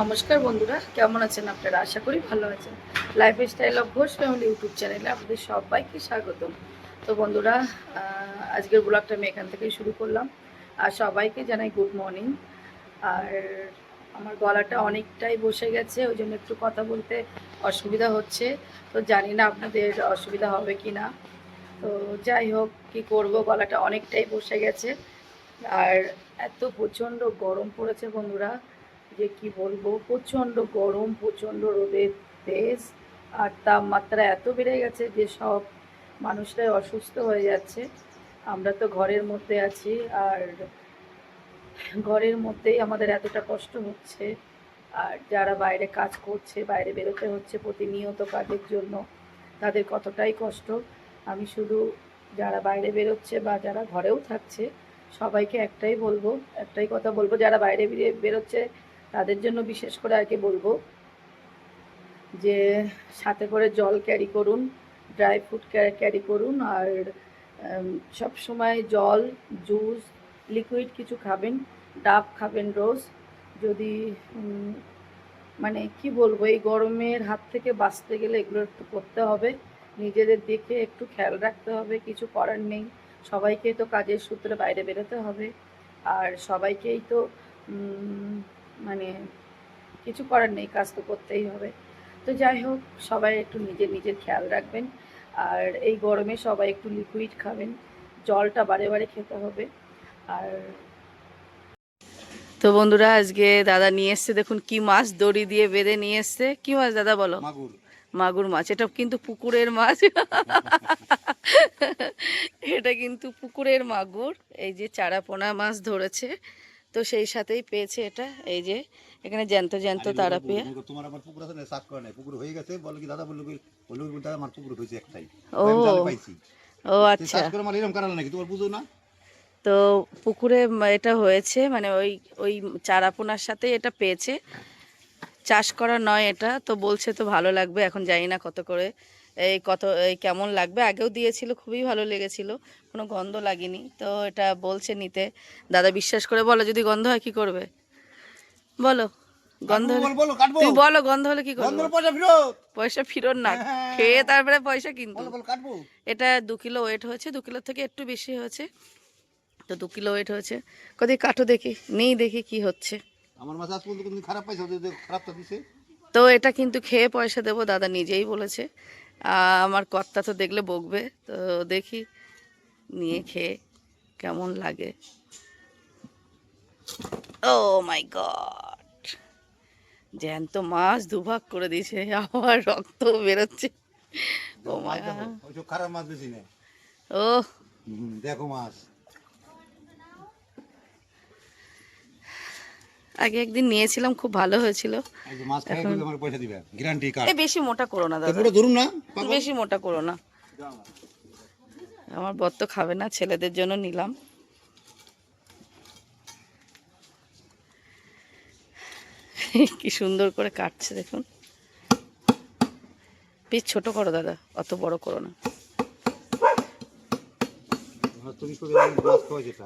নমস্কার বন্ধুরা, কেমন আছেন আপনারা? আশা করি ভালো আছেন। Life style of Ghosh family YouTube চ্যানেলে আপনাদের সবাইকে স্বাগতম। তো বন্ধুরা আজকের ব্লগটা আমি এখান থেকেই শুরু করলাম। আর সবাইকে জানাই গুড মর্নিং আর আমার গলাটা অনেকটাই বসে গেছে, ওই জন্য একটু কথা বলতে অসুবিধা হচ্ছে। তো জানি না আপনাদের অসুবিধা হবে কি না। তো যাই হোক, কি করব? গলাটা অনেকটাই বসে গেছে। আর এত প্রচণ্ড গরম পড়েছে বন্ধুরা। যে কি বলব, প্রচণ্ড গরম, প্রচণ্ড রোদের তেজ আর তাপমাত্রা এত বেড়ে গেছে যে সব মানুষরাই অসুস্থ হয়ে যাচ্ছে। আমরা তো ঘরের মধ্যে আছি, আর ঘরের মধ্যেই আমাদের এতটা কষ্ট হচ্ছে। আর যারা বাইরে কাজ করছে, বাইরে বেরোতে হচ্ছে প্রতিনিয়ত কাজের জন্য, তাদের কতটাই কষ্ট। আমি শুধু যারা বাইরে বেরোচ্ছে বা যারা ঘরেও থাকছে, সবাইকে একটাই বলব, একটাই কথা বলব, যারা বাইরে বেরোচ্ছে তাদের জন্য বিশেষ করে আর কি বলব যে সাথে করে জল ক্যারি করুন ড্রাই ফ্রুট ক্যারি করুন আর সব সময় জল জুস লিকুইড কিছু খাবেন, ডাব খাবেন রোজ। যদি মানে কি বলব, এই গরমের হাত থেকে বাঁচতে গেলে এগুলো একটু করতে হবে। নিজেদের দেখে একটু খেয়াল রাখতে হবে, কিছু করার নেই। সবাইকেই তো কাজের সূত্রে বাইরে বেরোতে হবে। আর সবাইকেই তো মানে কিছু করার নেই কাজ তো করতেই হবে। তো যাই হোক সবাই একটু নিজের নিজের খেয়াল রাখবেন। আর এই গরমে সবাই একটু লিকুইড খাবেন। জলটা বারে বারে খেতে হবে। আর তো বন্ধুরা আজকে দাদা নিয়ে এসছে দেখুন কি মাছ দড়ি দিয়ে বেঁধে নিয়ে এসছে। কি মাছ দাদা বলো? মাগুর। মাগুর মাছ এটা কিন্তু পুকুরের মাছ। এটা কিন্তু পুকুরের মাগুর। এই যে চারাপোনা মাছ ধরেছে। তো সেই সাথেই পেয়েছে এটা এই যে এখানে জ্যান্ত জ্যান্ত তারা পেয়ে। তোমার আমার পুকুর আছে না? চাষ করে নাই। পুকুর হয়ে গেছে বলো কি দাদা বলল কি বলল কি দাদা আমার পুকুর হয়েছে একটাই। ও। পাইছি। ও আচ্ছা। চাষ করে আমার এরকম নাকি? তোমার বুঝো না। তো পুকুরে এটা হয়েছে মানে ওই ওই চারাপোনার সাথে এটা পেয়েছে। চাষ করা নয় এটা তো বলছে তো ভালো লাগবে এখন জানি না কত করে এই কত এই কেমন লাগবে? আগেও দিয়েছিল খুবই ভালো লেগেছিল। কোনো গন্ধ লাগেনি। তো এটা বলছে নিতে। দাদা বিশ্বাস করে বলো যদি গন্ধ হয় কি করবে? বলো গন্ধ তুমি বলো গন্ধ হলে কি করবে? পয়সা ফেরত। পয়সা ফিরত না। হ্যাঁ। খেয়ে তারপরে পয়সা কিন্তু। কাটবো। এটা দু কিলো ওয়েট হয়েছে দু কিলোর থেকে একটু বেশি হয়েছে। তো দু কিলো ওয়েট হয়েছে। কদি কাটো দেখি নেই দেখি কি হচ্ছে। আমার মাছ আজ পর্যন্ত খারাপ খারাপটা দিছে। তো এটা কিন্তু খেয়ে পয়সা দেবো দাদা নিজেই বলেছে। আমার কর্তা তো দেখলে বকবে। তো দেখি নিয়ে খেয়ে কেমন লাগে। Oh my god! জ্যান্ত মাছ দুভাগ করে দিয়েছে আমার রক্ত বেরোচ্ছে। ও মাই গড! ও দেখো মাছ। আগে একদিন নিয়েছিলাম খুব ভালো হয়েছিল। বেশি মোটা করো না দাদা। ধরুন না বেশি মোটা করো না। আমার বর তো খাবে না ছেলেদের জন্য নিলাম। কি সুন্দর করে কাটছে দেখুন। পিস ছোট করো দাদা অত বড় করো না।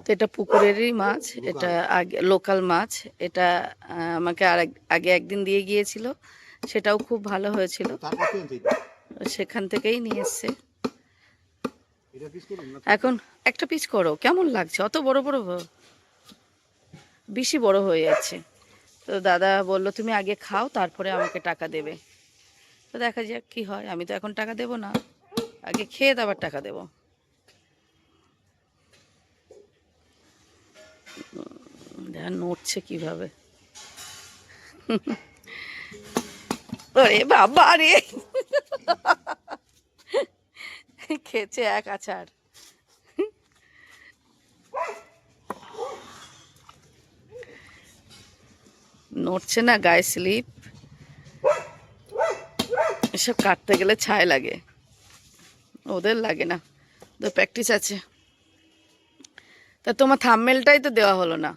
তো এটা পুকুরেরই মাছ এটা আগে লোকাল মাছ। এটা আমাকে আর আগে একদিন দিয়ে গিয়েছিল। সেটাও খুব ভালো হয়েছিল? সেখান থেকেই নিয়ে এসছে। এখন একটা পিস করো কেমন লাগছে? অত বড় বড় বেশি বড় হয়ে যাচ্ছে। তো দাদা বলল তুমি আগে খাও তারপরে আমাকে টাকা দেবে। তো দেখা যাক কি হয়। আমি তো এখন টাকা দেব না। আগে খেয়ে আবার টাকা দেব। দেখা, নড়ছে কীভাবে? ওরে বাবা রে। খেয়েছে এক আচার। নড়ছে না গায়ে স্লিপ। এসব কাটতে গেলে ছায় লাগে। ওদের লাগে না। তো প্র্যাকটিস আছে। তা তোমার থামমেলটাই তো দেওয়া হলো না।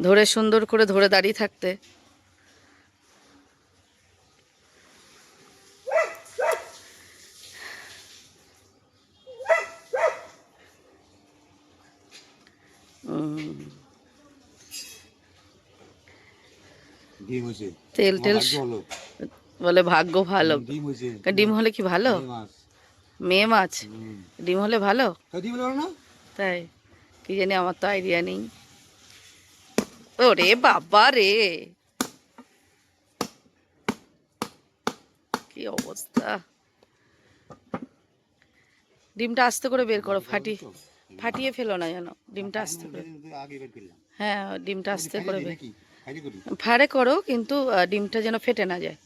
ধরে সুন্দর করে ধরে দাঁড়িয়ে থাকতে। তেল টেল বলে ভাগ্য ভালো। ডিম ডিম হলে কি ভালো? মেয়ে মাছ। ডিম হলে ভালো? না? তাই। কি জানি আমার তো আইডিয়া নেই। ওরে বাবা রে। কি অবস্থা? ডিমটা আস্তে করে বের করো ফাটি ফাটিয়ে ফেলো না যেন ডিমটা আস্তে করে। হ্যাঁ ডিমটা আস্তে করে বের ফাড়ে করো? কিন্তু ডিমটা যেন ফেটে না যায়।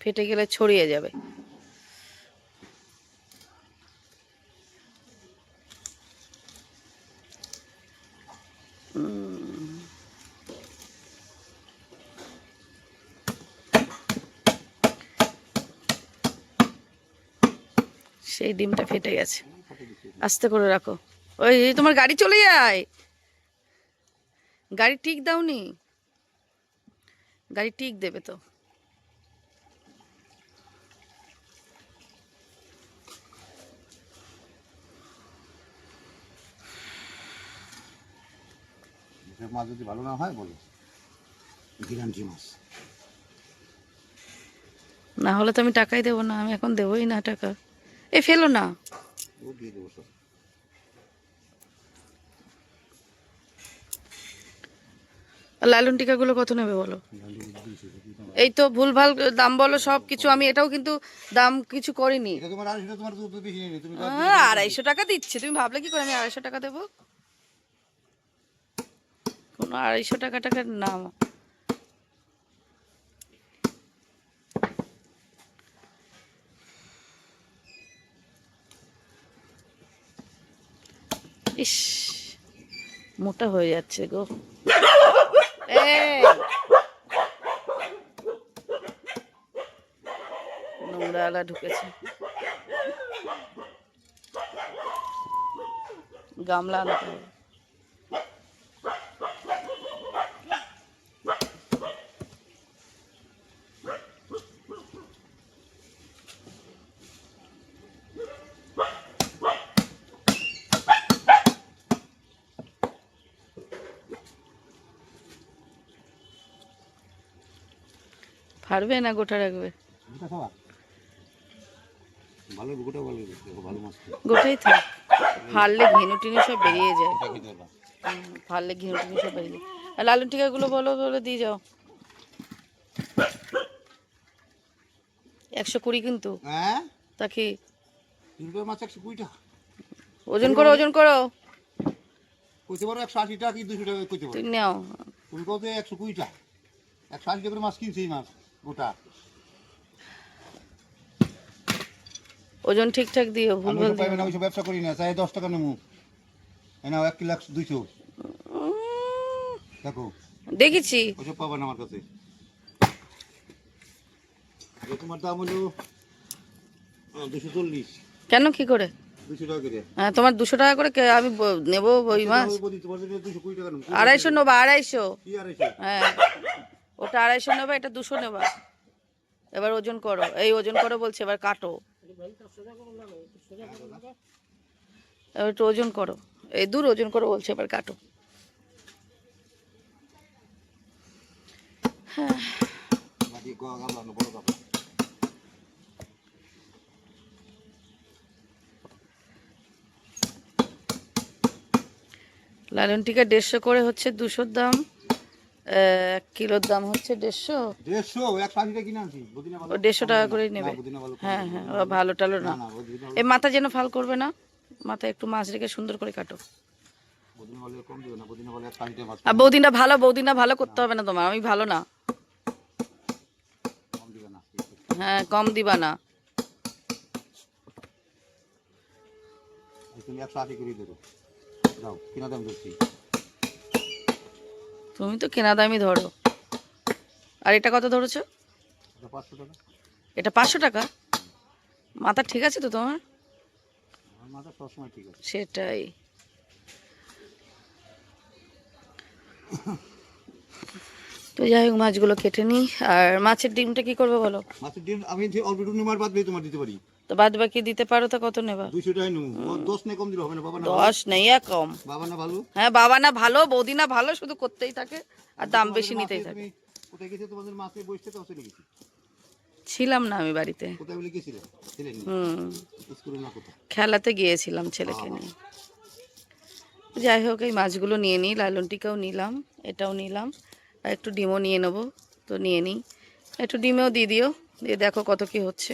ফেটে গেলে ছড়িয়ে যাবে। ডিমটা ফেটে গেছে। আস্তে করে রাখো। ওই তোমার গাড়ি চলে যায়। গাড়ি ঠিক দাওনি? গাড়ি টিক দেবে তো। মাছ যদি ভালো না হয় বলো। গ্যারান্টি মাছ। না হলে তো আমি টাকাই দেবো না আমি এখন দেবোই না টাকা। এ ফেলো না। লালন টিকাগুলো কত নেবে বলো। এই তো ভুলভাল দাম বলো সব কিছু আমি এটাও কিন্তু দাম কিছু করিনি। আহ, আড়াইশো টাকা দিচ্ছে। তুমি ভাবলে কি করে আমি আড়াইশো টাকা দেবো? কোনো আড়াইশো টাকা টাকার নাম। ইস মোটা হয়ে যাচ্ছে গো! নোংরা ঢুকেছে গামলা আনতে হবে পারবে না গোটা রাখবে। গোটাই থাক। ফাড়লে ঘিনু টিনু সব বেরিয়ে যায়। ফাড়লে ঘিনু টিনু সব বেরিয়ে যায়। আর লালন টিকাগুলো বলো বলে দিয়ে যাও। একশো কুড়ি কিন্তু। হ্যাঁ? তা কি? মাছ একশো কুড়ি টাকা ওজন করো ওজন করো। কইতে পারো একশো আশি টাকা কি দুশো টাকা কইতে পারো? নাও। তুমি কত একশো কুড়ি টাকা একশো আশি টাকা মাছ কিনছে মাছ। গোটা। ওজন ঠিকঠাক দিও ভুল ভালো পাইবে না ওইসব ব্যবসা করি না চাই দশ টাকা নেব এই নাও এক কিলো একশো দুইশো। দেখো। দেখেছি। ওইসব পাবা না আমার কাছে। এ তোমার দাম হলো দুশো চল্লিশ। কেন কি করে? দুশো টাকা করে হ্যাঁ তোমার দুশো টাকা করে আমি নেব ওই মাছ? আড়াইশো নেব আড়াইশো? হ্যাঁ। ওটা আড়াইশো নেবে এটা দুশো নেবা। এবার ওজন করো এই ওজন করো বলছে এবার কাটো। এবার একটু ওজন করো এই দূর ওজন করো বলছে এবার কাটো। বাকি গ- গামলা না, বড় গামলা। লালন টিকা দেড়শো করে হচ্ছে দুশোর দাম। এক কিলোর দাম হচ্ছে দেড়শো। ও দেড়শো টাকা করেই নেবে। হ্যাঁ হ্যাঁ ও ভালো টালো না। এই মাথা যেন ফাল করবে না মাথায় একটু মাছ রেখে সুন্দর করে কাটো। আর বৌদিনটা ভালো বৌদিনটা ভালো করতে হবে না তোমার আমি ভালো না। হ্যাঁ কম দিবা না। একশো আশি করে দেবো। যাও কিনা দাম ধরছি। তুমি তো কেনা দামই ধরো। আর এটা কত ধরেছো? এটা পাঁচশো টাকা। মাথা ঠিক আছে তো তোমার? সেটাই। তো যাই হোক মাছগুলো কেটে নিই। আর মাছের ডিমটা কি করবে বলো? মাছের ডিম আমি অল্প একটু নেমার বাদ দিয়ে তোমার দিতে পারি। তো বাদ বাকি দিতে পারো তো কত নেবা? দশ নেই কম হ্যাঁ বাবা না ভালো বৌদি না ভালো শুধু করতেই থাকে আর দাম বেশি নিতেই থাকে। ছিলাম না আমি বাড়িতে? হুম। খেলাতে গিয়েছিলাম ছেলেকে নিয়ে। যাই হোক এই মাছগুলো নিয়ে নিই লালনটিকাও নিলাম এটাও নিলাম আর একটু ডিমও নিয়ে নেব তো নিয়ে নিই। একটু ডিমেও দিয়ে দিও দিয়ে দেখো কত কি হচ্ছে।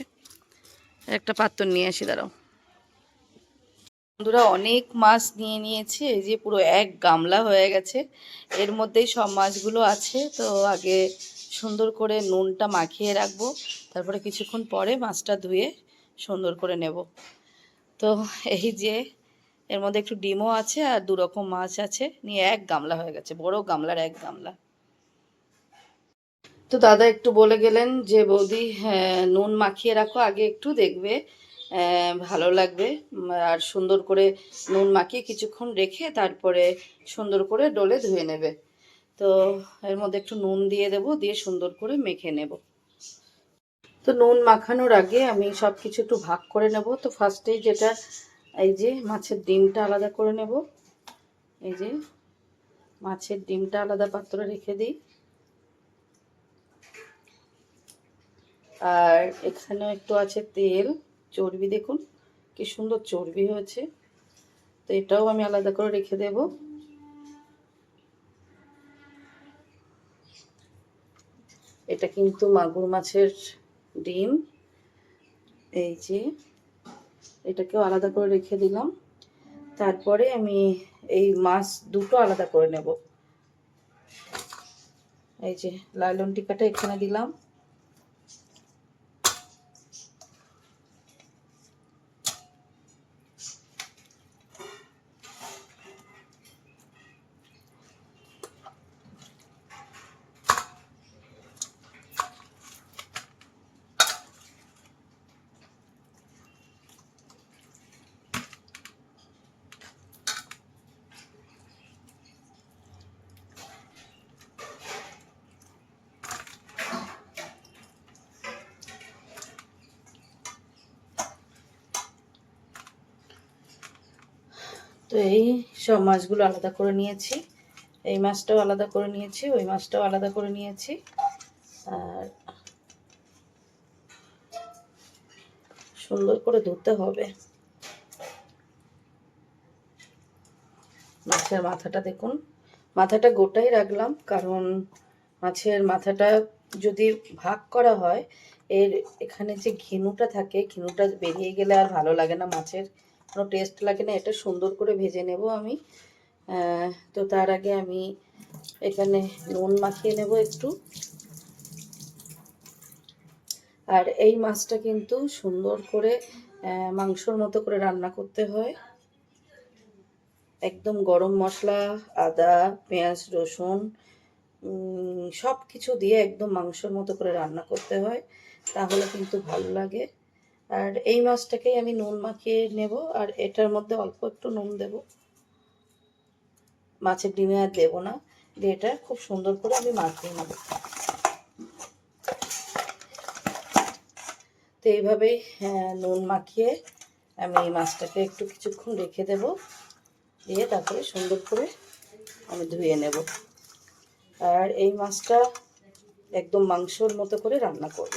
একটা পাত্র নিয়ে আসি, দাঁড়াও। বন্ধুরা, অনেক মাছ নিয়ে নিয়েছি, এই যে পুরো এক গামলা হয়ে গেছে। এর মধ্যেই সব মাছগুলো আছে, তো আগে সুন্দর করে নুনটা মাখিয়ে রাখব, তারপরে কিছুক্ষণ পরে মাছটা ধুয়ে সুন্দর করে নেব। তো এই যে এর মধ্যে একটু ডিমও আছে আর দু রকম মাছ আছে, নিয়ে এক গামলা হয়ে গেছে, বড় গামলার এক গামলা। তো দাদা একটু বলে গেলেন যে বৌদি হ্যাঁ, নুন মাখিয়ে রাখো আগে একটু দেখবে ভালো লাগবে আর সুন্দর করে নুন মাখিয়ে কিছুক্ষণ রেখে তারপরে সুন্দর করে ডলে ধুয়ে নেবে। তো এর মধ্যে একটু নুন দিয়ে দেবো দিয়ে সুন্দর করে মেখে নেব। তো নুন মাখানোর আগে আমি সব কিছু একটু ভাগ করে নেব। তো ফার্স্টেই যেটা এই যে মাছের ডিমটা আলাদা করে নেব। এই যে মাছের ডিমটা আলাদা পাত্রে রেখে দিই। আর এখানেও একটু আছে তেল, চর্বি দেখুন, কি সুন্দর চর্বি হয়েছে। তো এটাও আমি আলাদা করে রেখে দেব। এটা কিন্তু মাগুর মাছের ডিম। এই যে, এটাকেও আলাদা করে রেখে দিলাম। তারপরে আমি এই মাছ দুটো আলাদা করে নেব। এই যে, লালন টিকাটা এখানে দিলাম তো এই সব মাছগুলো আলাদা করে নিয়েছি। এই মাছটাও আলাদা করে নিয়েছি, ওই মাছটাও আলাদা করে নিয়েছি। আর সুন্দর করে ধুতে হবে। মাছের মাথাটা দেখুন, মাথাটা গোটাই রাখলাম কারণ মাছের মাথাটা যদি ভাগ করা হয়, এর এখানে যে ঘিনুটা থাকে, ঘিনুটা বেরিয়ে গেলে আর ভালো লাগে না মাছের। কোনো টেস্ট লাগে না, এটা সুন্দর করে ভেজে নেব আমি। তো তার আগে আমি এখানে নুন মাখিয়ে নেব একটু। আর এই মাছটা কিন্তু সুন্দর করে মাংসর মতো করে রান্না করতে হয়। একদম গরম মশলা, আদা, পেঁয়াজ, রসুন সব কিছু দিয়ে একদম মাংসর মতো করে রান্না করতে হয়। তাহলে কিন্তু ভালো লাগে। আর এই মাছটাকেই আমি নুন মাখিয়ে নেব, আর এটার মধ্যে অল্প একটু নুন দেব। মাছের ডিমে আর দেবো না, দিয়ে এটা খুব সুন্দর করে আমি মাখিয়ে নেব। তো এইভাবেই নুন মাখিয়ে আমি এই মাছটাকে একটু কিছুক্ষণ রেখে দেব, দিয়ে তারপরে সুন্দর করে আমি ধুয়ে নেব। আর এই মাছটা একদম মাংসর মতো করে রান্না করব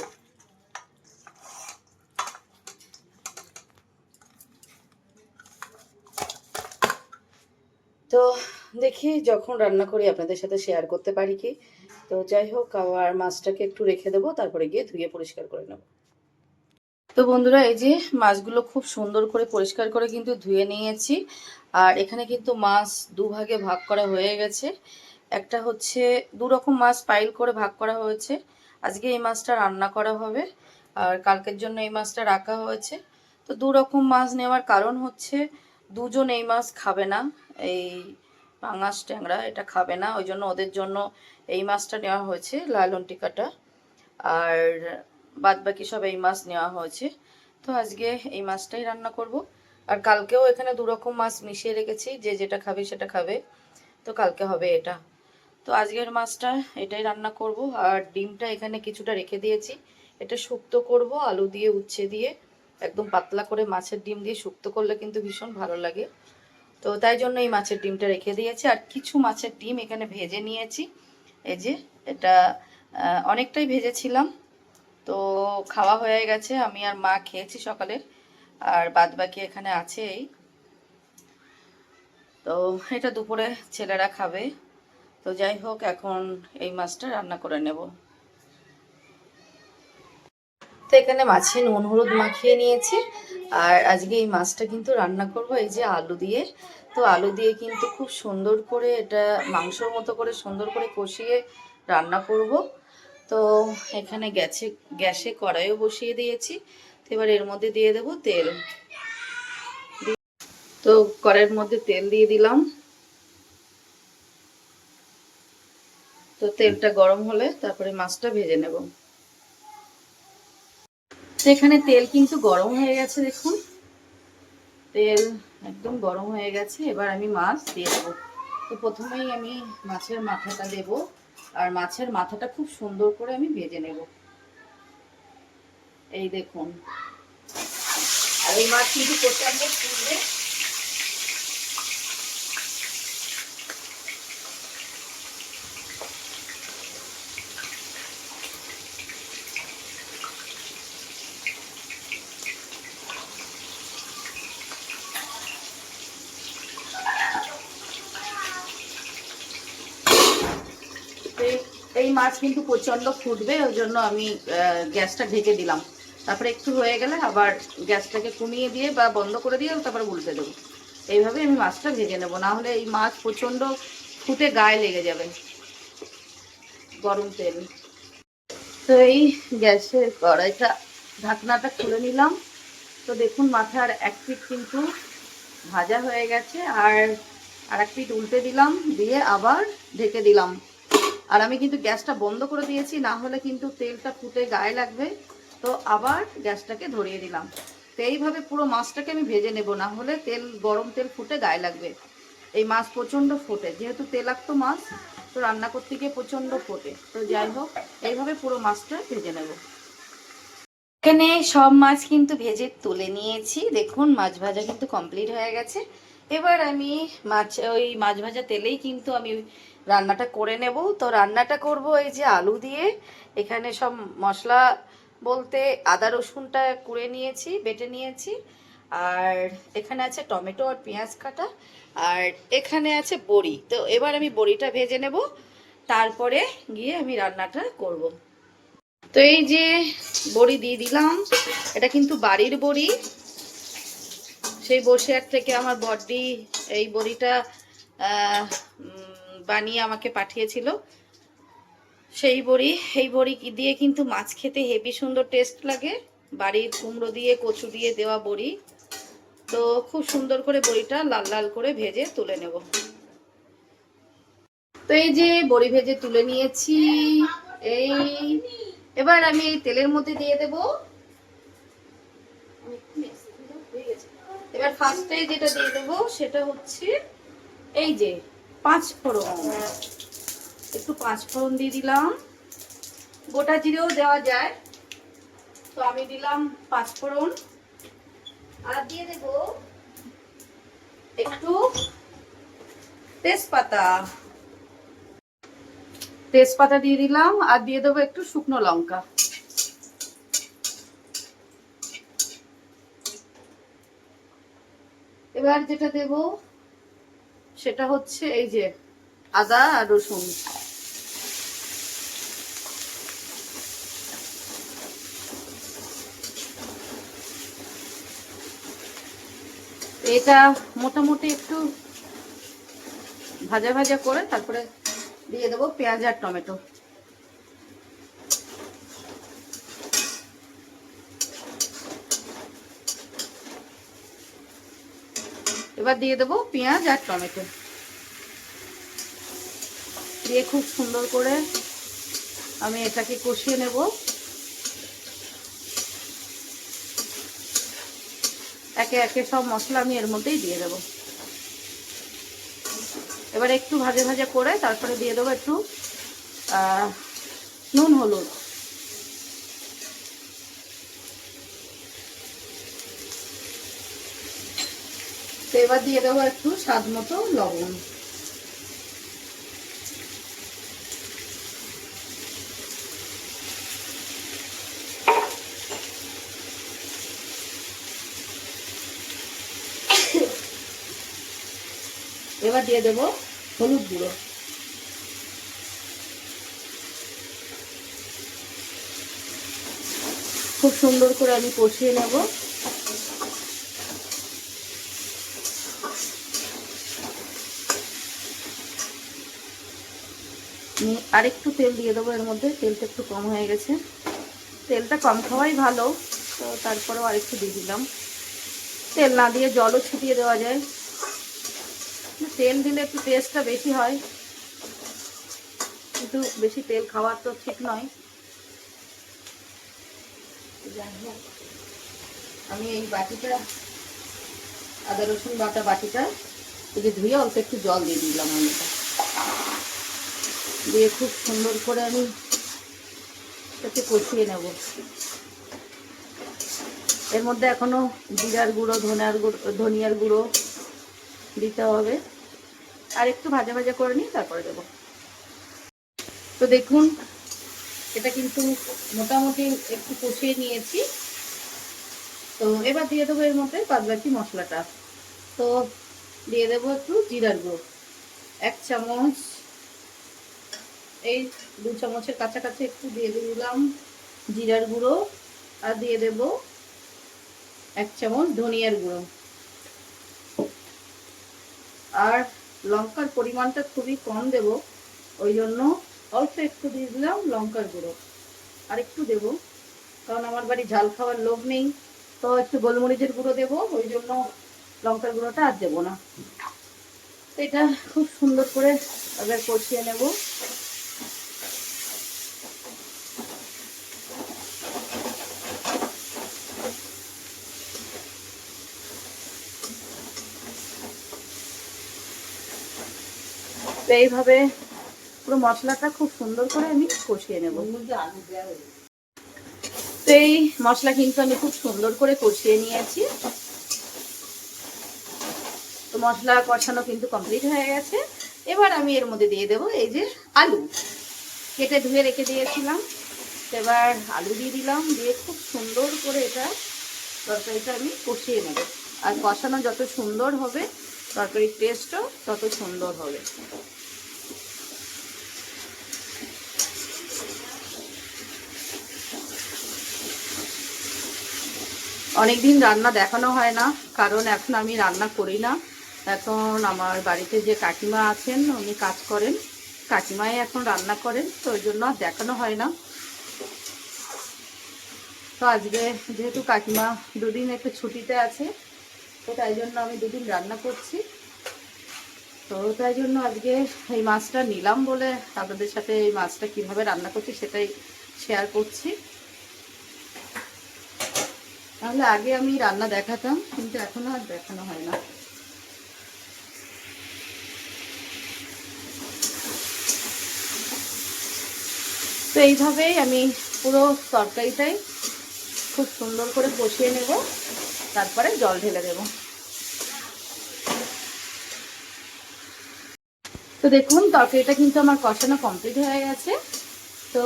তো দেখি যখন রান্না করি, আপনাদের সাথে শেয়ার করতে পারি কি? তো যাই হোক আবার মাছটাকে একটু রেখে দেবো, তারপরে গিয়ে ধুয়ে পরিষ্কার করে নেব। তো বন্ধুরা, এই যে মাছগুলো খুব সুন্দর করে পরিষ্কার করে কিন্তু ধুয়ে নিয়েছি। আর এখানে কিন্তু মাছ দুভাগে ভাগ করা হয়ে গেছে। একটা হচ্ছে দু রকম মাছ পাইল করে ভাগ করা হয়েছে। আজকে এই মাছটা রান্না করা হবে। আর কালকের জন্য এই মাছটা রাখা হয়েছে। তো দু রকম মাছ নেওয়ার কারণ হচ্ছে, দুজন এই মাছ খাবে না। এই পাঙাশ ট্যাংরা এটা খাবে না, ওই জন্য ওদের জন্য এই মাছটা নেওয়া হয়েছে, লালন টিকাটা। আর বাদ বাকি সব এই মাছ নেওয়া হয়েছে। তো আজকে এই মাছটাই রান্না করব। আর কালকেও এখানে দু রকম মাছ মিশিয়ে রেখেছি, যে যেটা খাবে সেটা খাবে। তো কালকে হবে এটা। তো আজকের মাছটা এটাই রান্না করব। আর ডিমটা এখানে কিছুটা রেখে দিয়েছি। এটা শুক্তো করব, আলু দিয়ে উচ্ছে দিয়ে। একদম পাতলা করে মাছের ডিম দিয়ে শুক্তো করলে কিন্তু ভীষণ ভালো লাগে। তো তাই জন্য এই মাছের ডিমটা রেখে দিয়েছি। আর কিছু মাছের ডিম এখানে ভেজে নিয়েছি। এই যে এটা অনেকটাই ভেজেছিলাম। তো খাওয়া হয়ে গেছে। আমি আর মা খেয়েছি সকালে। আর বাদ বাকি এখানে আছে এই। তো এটা দুপুরে ছেলেরা খাবে। তো যাই হোক, এখন এই মাছটা রান্না করে নেব। তো এখানে মাছে নুন, হলুদ মাখিয়ে নিয়েছি। আর আজকে এই মাছটা কিন্তু রান্না করব, এই যে আলু দিয়ে। তো আলু দিয়ে কিন্তু খুব সুন্দর করে এটা মাংসর মতো করে সুন্দর করে কষিয়ে রান্না করব। তো এখানে গ্যাসে গ্যাসে কড়াইও বসিয়ে দিয়েছি। তো এবার এর মধ্যে দিয়ে দেব তেল। তো কড়াইয়ের মধ্যে তেল দিয়ে দিলাম। তো তেলটা গরম হলে তারপরে মাছটা ভেজে নেব। তো এখানে তেল কিন্তু গরম হয়ে গেছে, দেখুন। তেল একদম গরম হয়ে গেছে, এবার আমি মাছ দিয়ে দেবো। তো প্রথমেই আমি মাছের মাথাটা দেব, আর মাছের মাথাটা খুব সুন্দর করে আমি ভেজে নেব। এই দেখুন। আর এই মাছ কিন্তু প্রচণ্ড মাছ কিন্তু প্রচণ্ড ফুটবে, ওই জন্য আমি গ্যাসটা ঢেকে দিলাম। তারপরে একটু হয়ে গেলে আবার গ্যাসটাকে কমিয়ে দিয়ে বা বন্ধ করে দিয়ে তারপরে উল্টে দেবো। এইভাবে আমি মাছটা ভেজে নেব, না হলে এই মাছ প্রচণ্ড ফুটে গায়ে লেগে যাবে। গরম তেল। তো এই গ্যাসের কড়াইটা, ঢাকনাটা খুলে নিলাম। তো দেখুন মাথার এক পিঠ কিন্তু ভাজা হয়ে গেছে, আর আর এক পিঠ উল্টে দিলাম, দিয়ে আবার ঢেকে দিলাম। আর আমি কিন্তু গ্যাসটা বন্ধ করে দিয়েছি, না হলে কিন্তু তেলটা ফুটে গায়ে লাগবে। তো আবার গ্যাসটাকে ধরিয়ে দিলাম। তো এইভাবে পুরো মাছটাকে আমি ভেজে নেব, না হলে তেল, গরম তেল ফুটে গায়ে লাগবে। এই মাছ প্রচণ্ড ফোটে, যেহেতু তেলাক্ত মাছ, তো রান্না করতে গিয়ে প্রচণ্ড ফোটে। তো যাই হোক, এইভাবে পুরো মাছটা ভেজে নেব। এখানে সব মাছ কিন্তু ভেজে তুলে নিয়েছি। দেখুন, মাছ ভাজা কিন্তু কমপ্লিট হয়ে গেছে। এবার আমি মাছ, ওই মাছ ভাজা তেলেই কিন্তু আমি রান্নাটা করে নেব। তো রান্নাটা করব এই যে আলু দিয়ে। এখানে সব মশলা বলতে আদা রসুনটা কুড়ে নিয়েছি, বেটে নিয়েছি। আর এখানে আছে টমেটো আর পেঁয়াজ কাটা। আর এখানে আছে বড়ি। তো এবার আমি বড়িটা ভেজে নেব। তারপরে গিয়ে আমি রান্নাটা করব। তো এই যে বড়ি দিয়ে দিলাম। এটা কিন্তু বাড়ির বড়ি। সেই বসিয়ার থেকে আমার বডি এই বড়িটা বানিয়ে আমাকে পাঠিয়েছিল। সেই বড়ি, এই বড়ি দিয়ে কিন্তু মাছ খেতে হেভি সুন্দর টেস্ট লাগে। বাড়ির কুমড়ো দিয়ে, কচু দিয়ে দেওয়া বড়ি। তো খুব সুন্দর করে বড়িটা লাল লাল করে ভেজে তুলে নেব। তো এই যে বড়ি ভেজে তুলে নিয়েছি, এই এবার আমি এই তেলের মধ্যে দিয়ে দেব। এবার ফার্স্টে যেটা দিয়ে দেব সেটা হচ্ছে এই যে পাঁচ ফোড়ন। একটু পাঁচ ফোড়ন দিয়ে দিলাম। গোটা জিরেও দেওয়া যায়। তো আমি দিলাম পাঁচ ফোড়ন। আর দিয়ে দেব একটু তেজপাতা। তেজপাতা দিয়ে দিলাম আর দিয়ে দেবো একটু শুকনো লঙ্কা। এবার যেটা দেব সেটা হচ্ছে এই যে আদা আর রসুন। এটা মোটামুটি একটু ভাজা ভাজা করে তারপরে দিয়ে দেবো পেঁয়াজ আর টমেটো। এবার দিয়ে দেবো পেঁয়াজ আর টমেটো। দিয়ে খুব সুন্দর করে আমি এটাকে কষিয়ে নেব। একে একে সব মশলা আমি এর মধ্যেই দিয়ে দেবো। এবার একটু ভাজে ভাজে করে তারপরে দিয়ে দেবো একটু নুন, হলুদ। তো এবার দিয়ে দেবো একটু স্বাদ মতো লবণ। এবার দিয়ে দেবো হলুদ গুঁড়ো। খুব সুন্দর করে আমি কষিয়ে নেব। আমি আরেকটু তেল দিয়ে দেবো, এর মধ্যে তেলটা একটু কম হয়ে গেছে। তেলটা কম খাওয়াই ভালো, তো তারপরেও আরেকটু দিয়ে দিলাম। তেল না দিয়ে জলও ছিটিয়ে দেওয়া যায়। তেল দিলে একটু টেস্টটা বেশি হয়। কিন্তু বেশি তেল খাওয়ার তো ঠিক নয়। আমি এই বাটিটা, আদা রসুন বাটা বাটিটা, এই যে ধুয়ে অল্প একটু জল দিয়ে দিলাম আমি। দিয়ে খুব সুন্দর করে আমি এটাকে কষিয়ে নেব। এর মধ্যে এখনও জিরার গুঁড়ো ধনিয়ার গুঁড়ো ধনিয়ার গুঁড়ো দিতে হবে। আর একটু ভাজা ভাজা করে নিয়ে তারপরে দেবো। তো দেখুন, এটা কিন্তু মোটামুটি একটু কষিয়ে নিয়েছি। তো এবার দিয়ে দেবো এর মধ্যে বাদবাকি মশলাটা। তো দিয়ে দেবো একটু জিরার গুঁড়ো। এক চামচ এই দু চামচের কাছাকাছি একটু দিয়ে দিলাম জিরার গুঁড়ো আর দিয়ে দেব এক চামচ ধনিয়ার গুঁড়ো। আর লঙ্কার পরিমাণটা খুবই কম দেব, ওই জন্য অল্প একটু দিয়ে দিলাম লঙ্কার গুঁড়ো। আর একটু দেবো, কারণ আমার বাড়ি ঝাল খাওয়ার লোভ নেই, তো একটু গোলমরিচের গুঁড়ো দেবো, ওই জন্য লঙ্কার গুঁড়োটা আর দেবো না। এটা খুব সুন্দর করে এবার কষিয়ে নেব। এইভাবে পুরো মশলাটা খুব সুন্দর করে আমি কষিয়ে নেব। তো এই মশলা কিন্তু আমি খুব সুন্দর করে কষিয়ে নিয়েছি। তো মশলা কষানো কিন্তু কমপ্লিট হয়ে গেছে। এবার আমি এর মধ্যে দিয়ে দেব এই যে আলু। কেটে ধুয়ে রেখে দিয়েছিলাম। এবার আলু দিয়ে দিলাম, দিয়ে খুব সুন্দর করে এটা তরকারিটা আমি কষিয়ে নেব। আর কষানো যত সুন্দর হবে, তরকারির টেস্টও তত সুন্দর হবে। অনেকদিন রান্না দেখানো হয় না, কারণ এখন আমি রান্না করি না। এখন আমার বাড়িতে যে কাকিমা আছেন, উনি কাজ করেন। কাকিমাই এখন রান্না করেন, তো ওই জন্য আর দেখানো হয় না। তো আজকে যেহেতু কাকিমা দুদিন একটু ছুটিতে আছে, তো তাই জন্য আমি দুদিন রান্না করছি। তো তাই জন্য আজকে এই মাছটা নিলাম বলে আপনাদের সাথে এই মাছটা কীভাবে রান্না করছি সেটাই শেয়ার করছি। তাহলে আগে আমি রান্না দেখাতাম, কিন্তু এখন আর দেখানো হয় না। তো এইভাবেই আমি পুরো তরকারিটাই খুব সুন্দর করে কষিয়ে নেব, তারপরে জল ঢেলে দেব। তো দেখুন, তরকারিটা কিন্তু আমার কষানো কমপ্লিট হয়ে গেছে। তো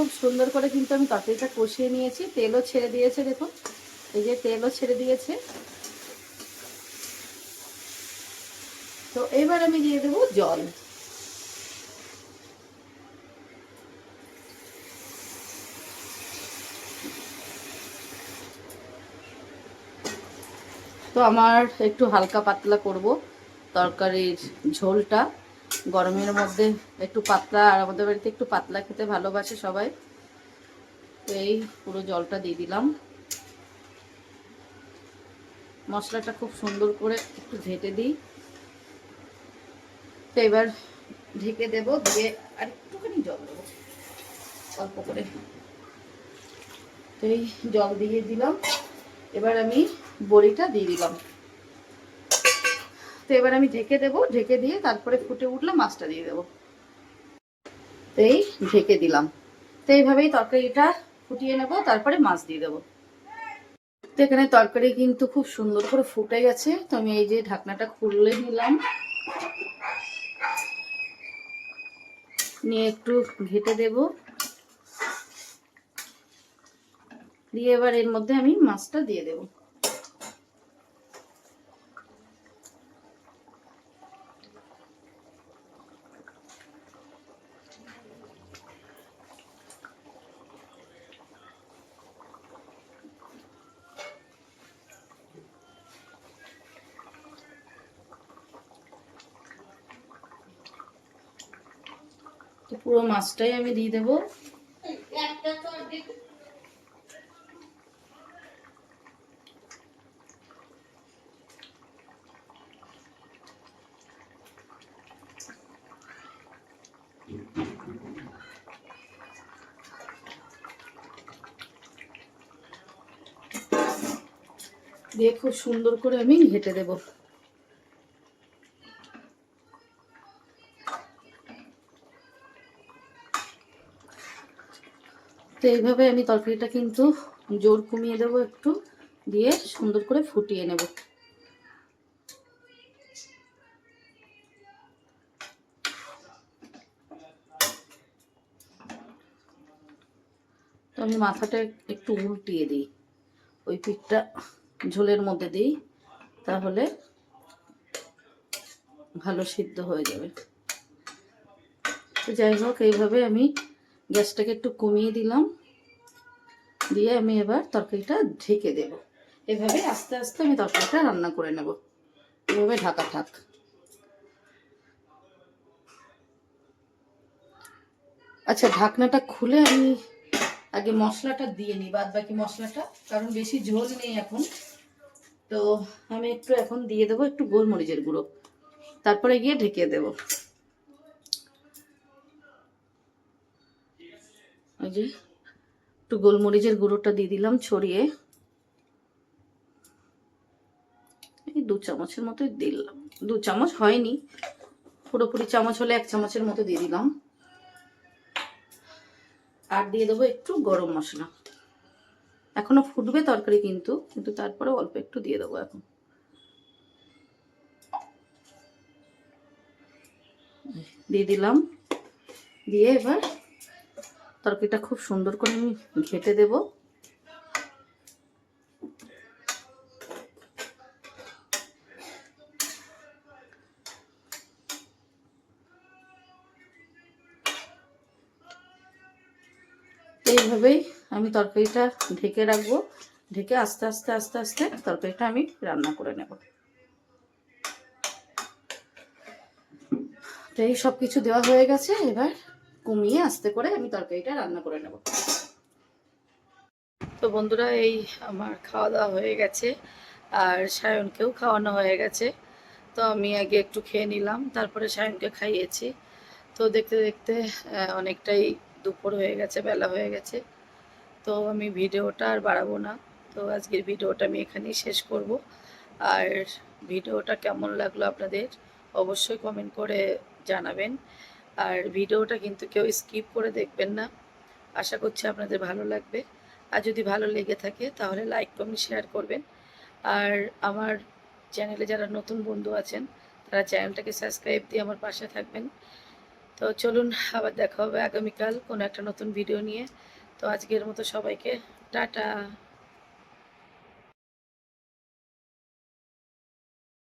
খুব সুন্দর করে কিন্তু আমি তরকারিটা কষিয়ে নিয়েছি। তেলও ছেড়ে দিয়েছে, দেখুন। এই যে তেলও ছেড়ে দিয়েছে। তো এবার আমি দিয়ে দেবো জল। তো আমার একটু হালকা পাতলা করব তরকারির ঝোলটা। গরমের মধ্যে একটু পাতলা, আর আমাদের বাড়িতে একটু পাতলা খেতে ভালোবাসে সবাই। তো এই পুরো জলটা দিয়ে দিলাম। মশলাটা খুব সুন্দর করে একটু ঘেটে দিই। তো এবার ঢেকে দেব, দিয়ে আর একটুখানি জল দেবো। অল্প করে। তো এই জল দিয়ে দিলাম। এবার আমি বড়িটা দিয়ে দিলাম। তো এবার আমি ঢেকে দেব। ঢেকে দিয়ে তারপরে ফুটে উঠলে মাছটা দিয়ে দেবো। তো এই ঢেকে দিলাম। তো এইভাবেই তরকারিটা ফুটিয়ে নেব, তারপরে মাছ দিয়ে দেবো। তো এখানে তরকারি কিন্তু খুব সুন্দর করে ফুটে গেছে। তো আমি এই যে ঢাকনাটা খুললে নিলাম। নিয়ে একটু ঘেটে দেব। দিয়ে এবার এর মধ্যে আমি মাছটা দিয়ে দেব। পুরো মাছটাই আমি দিয়ে দেবো। দিয়ে খুব সুন্দর করে আমি ঘেটে দেবো। তো এইভাবে আমি তরকারিটা কিন্তু জোর কমিয়ে দেবো একটু, দিয়ে সুন্দর করে ফুটিয়ে নেব। তো আমি মাথাটা একটু উল্টিয়ে দিই, ওই পিঠটা ঝোলের মধ্যে দিই, তাহলে ভালো সিদ্ধ হয়ে যাবে। তো যাই হোক, এইভাবে আমি গ্যাসটাকে একটু কমিয়ে দিলাম। দিয়ে আমি এবার তরকারিটা ঢেকে দেব। এভাবে আস্তে আস্তে আমি তরকারিটা রান্না করে নেব। এভাবে ঢাকা থাক। আচ্ছা ঢাকনাটা খুলে আমি আগে মশলাটা দিয়ে নিই বাদ বাকি মশলাটা, কারণ বেশি ঝোল নেই এখন। তো আমি একটু এখন দিয়ে দেবো একটু গোলমরিচের গুঁড়ো। তারপরে গিয়ে ঢেকে দেবো। এই একটু গোলমরিচের গুঁড়োটা দিয়ে দিলাম ছড়িয়ে। এই দু চামচের মতো দিলাম। দু চামচ হয়নি। পুরোপুরি চামচ হলে এক চামচের মতো দিয়ে দিলাম। আর দিয়ে দেবো একটু গরম মশলা। এখনও ফুটবে তরকারি কিন্তু কিন্তু তারপরে অল্প একটু দিয়ে দেবো এখন। দিয়ে দিলাম। দিয়ে এবার তরকারিটা খুব সুন্দর করে আমি ঘেটে দেব। এইভাবেই আমি তরকারিটা ঢেকে রাখব। ঢেকে আস্তে আস্তে আস্তে আস্তে তরকারিটা আমি রান্না করে নেব। তো এই সব কিছু দেওয়া হয়ে গেছে, এবার কমিয়ে আস্তে করে আমি তরকারিটা রান্না করে নেব। তো বন্ধুরা, এই আমার খাওয়া দাওয়া হয়ে গেছে, আর সায়নকেও খাওয়ানো হয়ে গেছে। তো আমি আগে একটু খেয়ে নিলাম, তারপরে সায়নকে খাইয়েছি। তো দেখতে দেখতে অনেকটাই দুপুর হয়ে গেছে, বেলা হয়ে গেছে। তো আমি ভিডিওটা আর বাড়াবো না। তো আজকের ভিডিওটা আমি এখানেই শেষ করব। আর ভিডিওটা কেমন লাগল আপনাদের, অবশ্যই কমেন্ট করে জানাবেন। আর ভিডিওটা কিন্তু কেউ স্কিপ করে দেখবেন না। আশা করছি আপনাদের ভালো লাগবে। আর যদি ভালো লেগে থাকে, তাহলে লাইক, কমেন্ট, শেয়ার করবেন। আর আমার চ্যানেলে যারা নতুন বন্ধু আছেন, তারা চ্যানেলটাকে সাবস্ক্রাইব দিয়ে আমার পাশে থাকবেন। তো চলুন, আবার দেখা হবে আগামীকাল কোনো একটা নতুন ভিডিও নিয়ে। তো আজকের মতো সবাইকে টাটা।